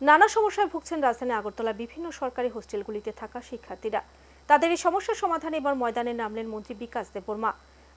নানা সমস্যায় ভুগছেন রাজধানী আগরতলার বিভিন্ন সরকারি হোস্টেলগুলিতে থাকা শিক্ষার্থীরা। তাদের এই সমস্যার সমাধানে এবার ময়দানে নামলেন মন্ত্রী বিকাশ দেববর্মা।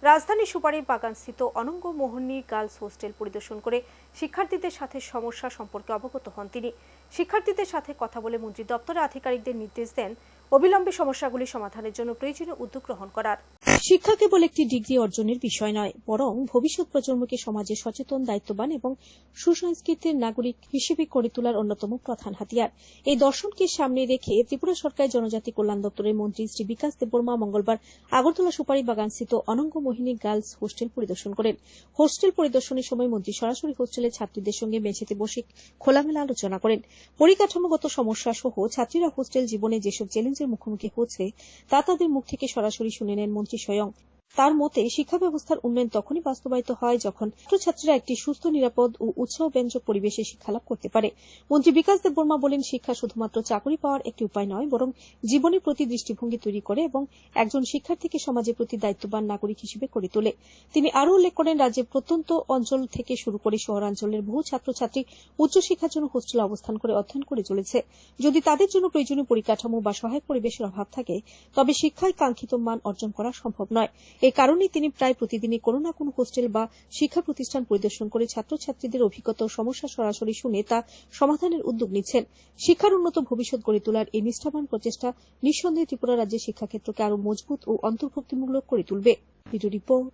রাজধানী সুপারি বাগানস্থিত অনঙ্গ মোহনী গার্লস হোস্টেল পরিদর্শন করে শিক্ষার্থীদের সাথে সমস্যা সম্পর্কে অবগত হন তিনি। শিক্ষার্থীদের সাথে কথা বলে মন্ত্রী দপ্তরের আধিকারিকদের নির্দেশ দেন অবিলম্বে সমস্যাগুলি সমাধানের জন্য প্রয়োজনীয় উদ্যোগ গ্রহণ করার। শিক্ষা কেবল একটি ডিগ্রি অর্জনের বিষয় নয়, বরং ভবিষ্যৎ প্রজন্মকে সমাজে সচেতন, দায়িত্ববান এবং সুসংস্কৃতির নাগরিক হিসেবে গড়ে তোলার অন্যতম প্রধান হাতিয়ার। এই দর্শনকে সামনে রেখে ত্রিপুরা সরকারের জনজাতি কল্যাণ দপ্তরের মন্ত্রী শ্রী বিকাশ দেববর্মা মঙ্গলবার আগরতলা সুপারি বাগানস্থিত অনঙ্গ মোহিনী গার্লস হোস্টেল পরিদর্শন করেন। হোস্টেল পরিদর্শনের সময় মন্ত্রী সরাসরি হোস্টেলের ছাত্রীদের সঙ্গে মেঝেতে বসে খোলামেলা আলোচনা করেন। পরিকাঠামোগত সমস্যা সহ ছাত্রীরা হোস্টেল জীবনে যেসব চ্যালেঞ্জের মুখোমুখি হচ্ছে, তা তাদের মুখ থেকে সরাসরি শুনে নেন মন্ত্রী 可用。তার মতে শিক্ষা ব্যবস্থার উন্নয়ন তখনই বাস্তবায়িত হয় যখন ছাত্রছাত্রীরা একটি সুস্থ, নিরাপদ ও উৎসাহব্যঞ্জক পরিবেশে শিক্ষালাভ করতে পারে। মন্ত্রী বিকাশ দেববর্মা বলেন, শিক্ষা শুধুমাত্র চাকরি পাওয়ার একটি উপায় নয়, বরং জীবনের প্রতি দৃষ্টিভঙ্গি তৈরি করে এবং একজন শিক্ষার্থীকে সমাজের প্রতি দায়িত্ববান নাগরিক হিসেবে করে তোলে। তিনি আরও উল্লেখ করেন, রাজ্যের প্রত্যন্ত অঞ্চল থেকে শুরু করে শহরাঞ্চলের বহু ছাত্রছাত্রী উচ্চশিক্ষার জন্য হোস্টেলে অবস্থান করে অধ্যয়ন করে চলেছে। যদি তাদের জন্য প্রয়োজনীয় পরিকাঠামো বা সহায়ক পরিবেশের অভাব থাকে, তবে শিক্ষায় কাঙ্ক্ষিত মান অর্জন করা সম্ভব নয়। এই কারণে তিনি প্রায় প্রতিদিনই কোনো না কোনো হোস্টেল বা শিক্ষা প্রতিষ্ঠান পরিদর্শন করে ছাত্রছাত্রীদের অভিজ্ঞতা ও সমস্যা সরাসরি শুনে তা সমাধানের উদ্যোগ নিচ্ছেন। শিক্ষার উন্নত ভবিষ্যৎ গড়ে তোলার এই নিষ্ঠাবান প্রচেষ্টা নিঃসন্দেহে ত্রিপুরা রাজ্যের শিক্ষাক্ষেত্রকে আরও মজবুত ও অন্তর্ভুক্তিমূলক করে তুলবে। রিপোর্ট